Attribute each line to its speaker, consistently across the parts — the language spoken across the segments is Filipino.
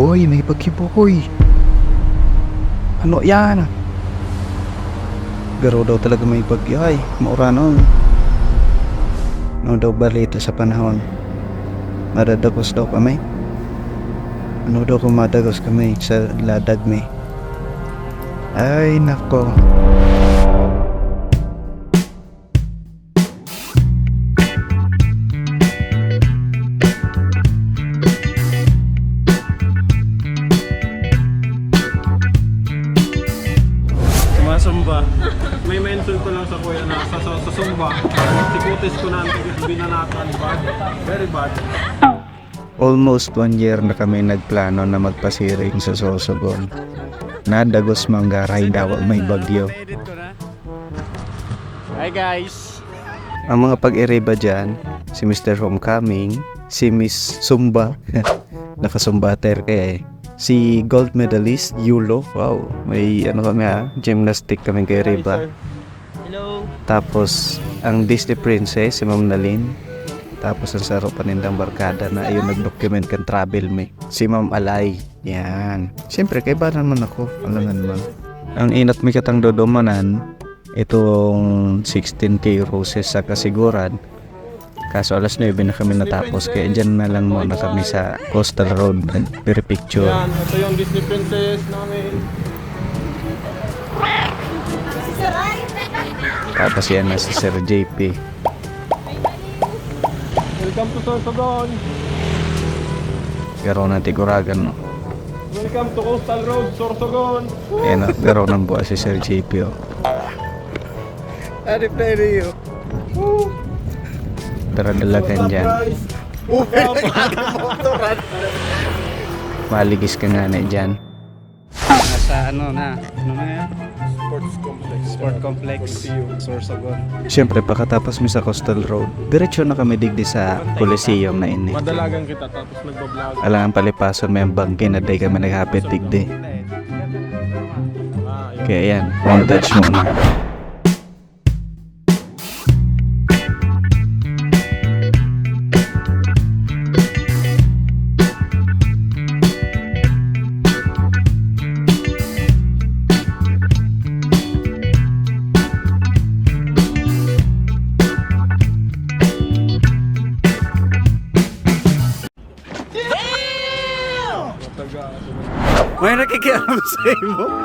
Speaker 1: Boy, may bagyo boy. Ano yan? Pero daw talaga may bagyo ay. Maura nun. Ano daw balita sa panahon? Madadagos daw kami. Ano daw kung kami sa ladag may. Ay, nako.
Speaker 2: Sumasumba. May mention ko lang sa kuya na sa, sa, sa Sumba. Si Kutis ko na ang binanatan. Bad. Very bad.
Speaker 1: Almost one year na kami nagplano na magpasiring sa Sorsogon. Nadagos manggaray daw ang may bagyo.
Speaker 2: Hi guys!
Speaker 1: Ang mga pag-iriba dyan, si Mr. Homecoming, si Miss Sumba, nakasumbater kaya eh. Si gold medalist, Yulo, wow, may ano kami ha, gymnastic kami kay Riba.
Speaker 2: Hello!
Speaker 1: Tapos, ang Disney Princess, si Ma'am Nalin. Tapos, ang saro panindang barkada na ayun nag-document kan travel me. Si Ma'am Alay. Yan. Siyempre, kay ba naman ako? Alam nga naman. Ang inat mi katang dodomanan, itong 16k roses sa kasiguran. Kaso alas 9 na kami natapos kaya dyan na lang muna kami sa Coastal Road Very picture.
Speaker 2: Yan, ito yung Disney Princess namin.
Speaker 1: Tapos yan na si Sir JP.
Speaker 2: Welcome to Sorsogon!
Speaker 1: Garo na tiguragan. No?
Speaker 2: Welcome to Coastal Road, Sorsogon!
Speaker 1: Yan na, garo ng buha si Sir JP. Oh.
Speaker 2: Ano pa rin
Speaker 1: Tara dalagan dyan. Maligis ka nga na dyan.
Speaker 3: Nasa ano na, ano na yan?
Speaker 2: Sports Complex.
Speaker 3: Sport Complex, Sorsogon.
Speaker 1: Siyempre, pagkatapos mi sa Coastal Road, diretso na kami digdi sa Coliseum na ini.
Speaker 2: Madalagan kita tapos nagbablog.
Speaker 1: Alam ang palipason may bangke na day kami naghapit digdi.
Speaker 2: Ah.
Speaker 1: Kaya yan, montage muna.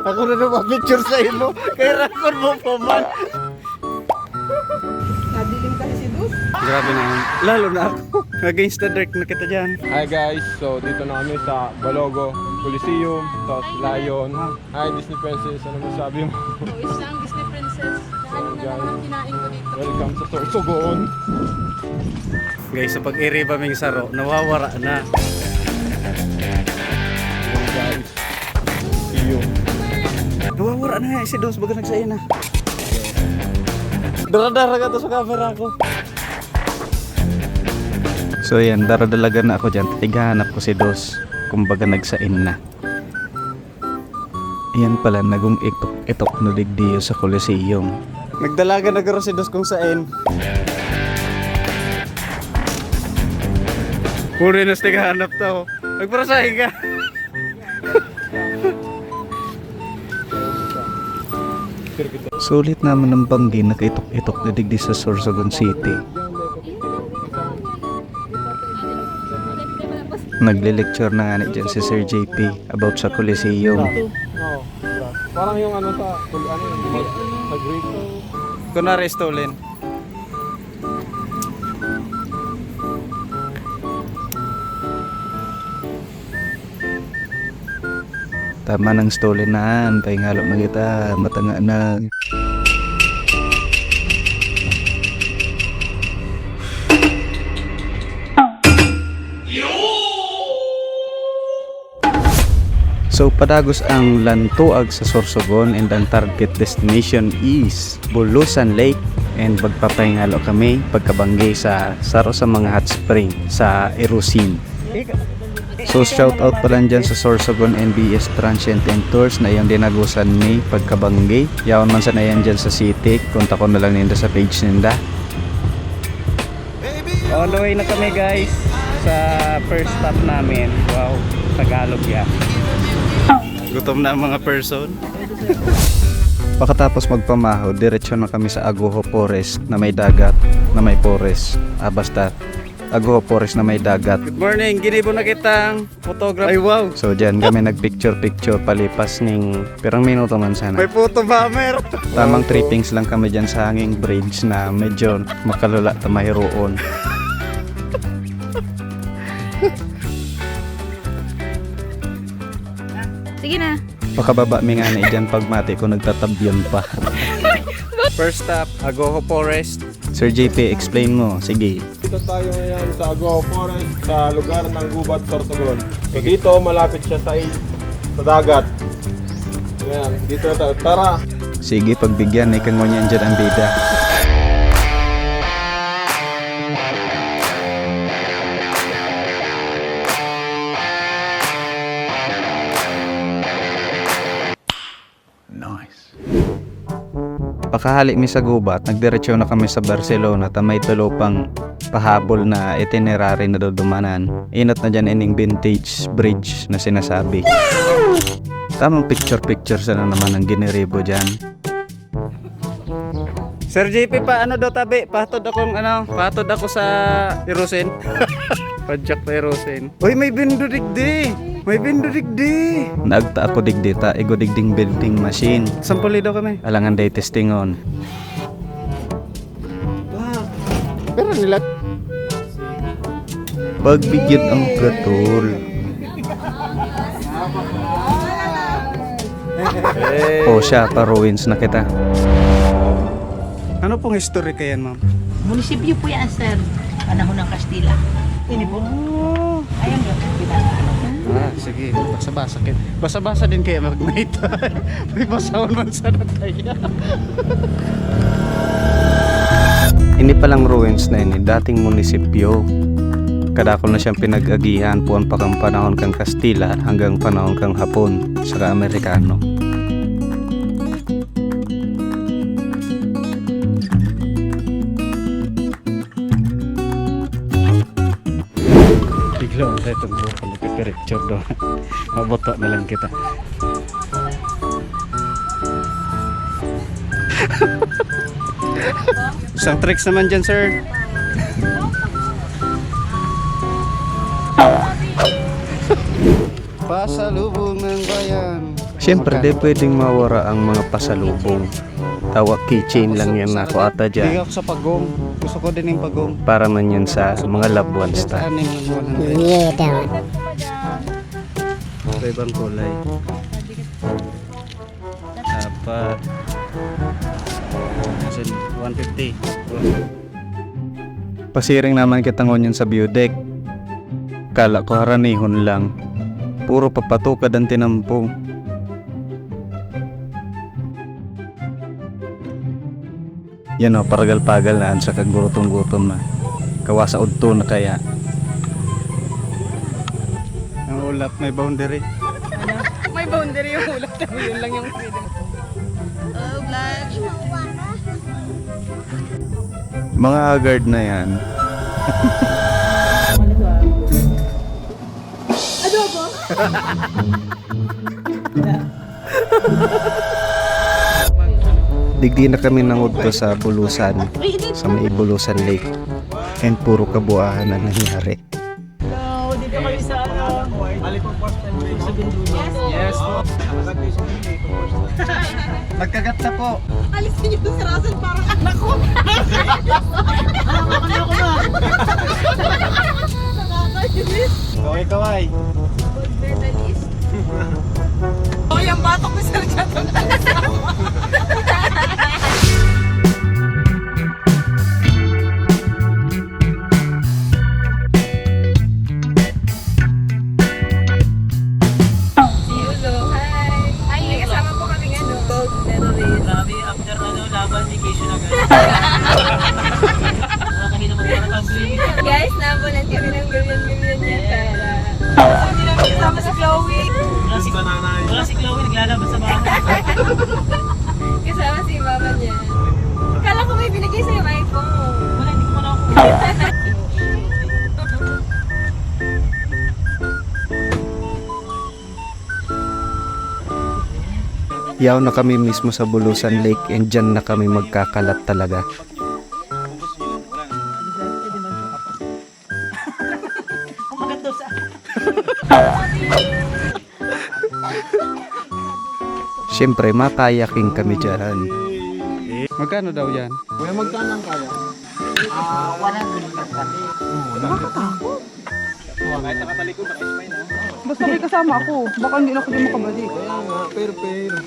Speaker 3: Ako na naman picture sa imo. Kaya record mo pa man.
Speaker 4: Nadilim kasi si Dus.
Speaker 3: Grabe na. Lalo na ako. Against the dark na kita dyan.
Speaker 2: Hi guys, so dito na kami sa Balogo Coliseum, tapos Lion. Hi Disney Princess, ano masabi mo?
Speaker 4: So, isang Disney princess. Ano na lang ang kinain ko dito.
Speaker 2: Welcome sa Sorsogon.
Speaker 3: Guys, sa pag-iri ba ming saro, nawawara na.
Speaker 2: Hello guys. See you.
Speaker 3: Nawawara na eh. Si Dos baga nagsaya na. Dara-dara ka to sa camera ko.
Speaker 1: So yan, daradalaga na ako dyan. Tigahanap ko si Dos. Kumbaga nagsain na. Yan pala, nagong itok-itok na digdiyo sa Coliseum.
Speaker 3: Nagdalaga na garo si Dos kung saan. Puro na sa hanap to. Nagparasahin ka.
Speaker 1: Sulit naman ng banggi na kaitok-itok na digdi sa Sorsogon City. Nagle-lecture na nga ni dyan si Sir JP about sa Coliseum.
Speaker 2: Parang yung ano sa, ano yung sa Greek.
Speaker 3: Kunwari stolen.
Speaker 1: Tama ng stolen na, pahingalo na kita, matanga na. So padagos ang lantuag sa Sorsogon and ang target destination is Bulusan Lake and magpapahingalo kami pagkabanggi sa saro sa mga hot spring sa Erosin. So shout out pa lang dyan sa Sorsogon NBS Transient and Tours na yung dinagusan ni pagkabanggi. Yaon man sa na yan dyan sa city. Konta ko na lang ninda sa page ninda.
Speaker 3: On the way na kami guys. sa first stop namin. Wow, Tagalog yan. Gutom na ang mga person.
Speaker 1: Pagkatapos magpamaho, diretso na kami sa Agoho Forest na may dagat, na may forest. Ah, basta Agoho Forest na may dagat.
Speaker 3: Good morning, ginibo na kitang photograph. Ay wow,
Speaker 1: So dyan kami nagpicture-picture palipas ning pirang minuto man sana.
Speaker 3: may photo bomber.
Speaker 1: Tamang trippings lang kami dyan sa hanging bridge na medyo makalula ta mahiroon.
Speaker 4: Sige na.
Speaker 1: Pakababa mi nga na dyan pagmati ko nagtatabyon pa.
Speaker 3: First stop, Agoho Forest.
Speaker 1: Sir JP, explain mo. Sige.
Speaker 2: Dito tayo ngayon sa Agua Forest sa lugar ng Gubat, Sorsogon. So dito malapit siya sa sa dagat. Ayan, dito na tayo. Tara!
Speaker 1: Sige, pagbigyan. Ikaw mo niyan dyan ang bida. Pakahali mi sa gubat, nagdiretso na kami sa Barcelona ta may tulo pang pahabol na itinerary na dudumanan. Inot na dyan ining vintage bridge na sinasabi. Tamang picture-picture sana naman ang giniribo dyan.
Speaker 3: Sir JP pa ano daw tabi? Patod akong ano, patod ako sa Erosin. Pajak na Erosin. Uy, may bindo digdi. May bindo digdi.
Speaker 1: Nagta ako digdita, ego digding building machine.
Speaker 3: Sampuli daw kami.
Speaker 1: Alangan day testing on.
Speaker 3: Pero nila
Speaker 1: Pagbigyan ang katol. O siya, pa-ruins na kita.
Speaker 3: Ano pong history kayan, ma'am?
Speaker 5: Munisipyo po yan, sir. Panahon ng Kastila. Ini po. Ayan yung pinasa.
Speaker 3: Ah, sige. Basa-basa kayo. Basa-basa din kayo mag-mate. May basawan man sa nataya.
Speaker 1: Hindi palang ruins na ini, dating munisipyo. Kadakol na siyang pinag-agihan puan pa kang panahon kang Kastila hanggang panahon kang Hapon, saka Amerikano.
Speaker 3: Bigla itong buka. Picture do. Maboto na lang kita. Isang tricks naman dyan, sir. Pasalubong ng bayan.
Speaker 1: Siyempre, di pwedeng mawara ang mga pasalubong. Tawa keychain lang yan ako ata
Speaker 3: Hindi
Speaker 1: dyan.
Speaker 3: ako sa pagong. Gusto ko din yung pagong.
Speaker 1: Para man yan sa mga loved ones ta.
Speaker 3: Anim ng buwan ng
Speaker 6: Yeah, daw.
Speaker 3: Sa ibang kulay. Dapat. As in, 150.
Speaker 1: Pasiring naman kita ngonyon sa view deck. Kala ko haranihon lang. Puro papatukad ang tinampong. Yan o, paragal-pagal na sa kagurutong-gutom na. Kawasa udto na kaya.
Speaker 3: Ulap may boundary.
Speaker 4: May boundary yung ulat. Yun lang yung freedom. Oh, vlog.
Speaker 1: Mga agard na yan. Digdi na kami nangudto sa Bulusan, sa may Bulusan Lake. And puro kabuuan na nangyari.
Speaker 3: Nagkagat na po.
Speaker 4: Alisin niyo si Russell parang anak ko. Nakakainis.
Speaker 3: Kaway-kaway.
Speaker 4: Gold medalist. Oh, yung batok ni Sir Chato
Speaker 1: Yaw na kami mismo sa Bulusan Lake and dyan na kami magkakalat talaga. Siyempre, makayaking kami dyan.
Speaker 3: Magkano daw yan?
Speaker 2: Kaya magkano ang kaya?
Speaker 5: Ah, 100 lang kami.
Speaker 2: Kahit nakatalikod, naka-spine ha.
Speaker 4: Basta may kasama ako. Baka hindi na ako din makabalik.
Speaker 2: Kaya nga, pero pero.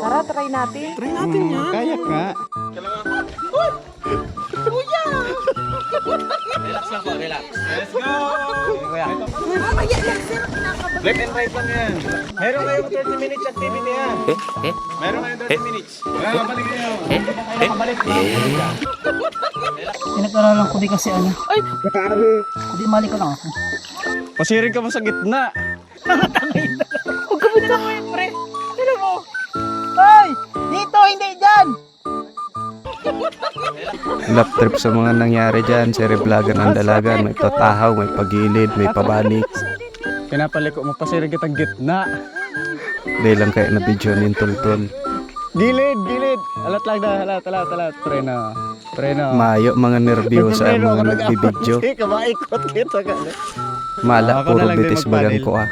Speaker 4: Tara, try natin.
Speaker 2: Try natin yan.
Speaker 3: Kaya nga.
Speaker 2: Let's go! Left and right lang yan. Meron kayong 30 minutes activity ha. Meron kayong 30 minutes. Wala lang, balik kayo.
Speaker 5: Pinag-aralan ko di kasi ano. Ay! Kundi mali ko lang ako.
Speaker 3: Pasirin ka mo sa gitna.
Speaker 5: Huwag ka mo mo yun, pre. Sino mo? Hoy! Dito, hindi dyan!
Speaker 1: Lap trip sa mga nangyari dyan. Sereblagan ang dalagan. May patahaw, may pagilid, may pabalik.
Speaker 3: Pinapaliko mo, pasirin kitang gitna.
Speaker 1: Dahil lang kaya na video nin tultul.
Speaker 3: Gilid, gilid. Alat lang na, alat, alat, alat. Preno. Preno.
Speaker 1: Mayo mga nervyosa ang mga nagbibidyo.
Speaker 3: Hindi ka maikot kita ka.
Speaker 1: Mala, puro bitis bagan ko ah.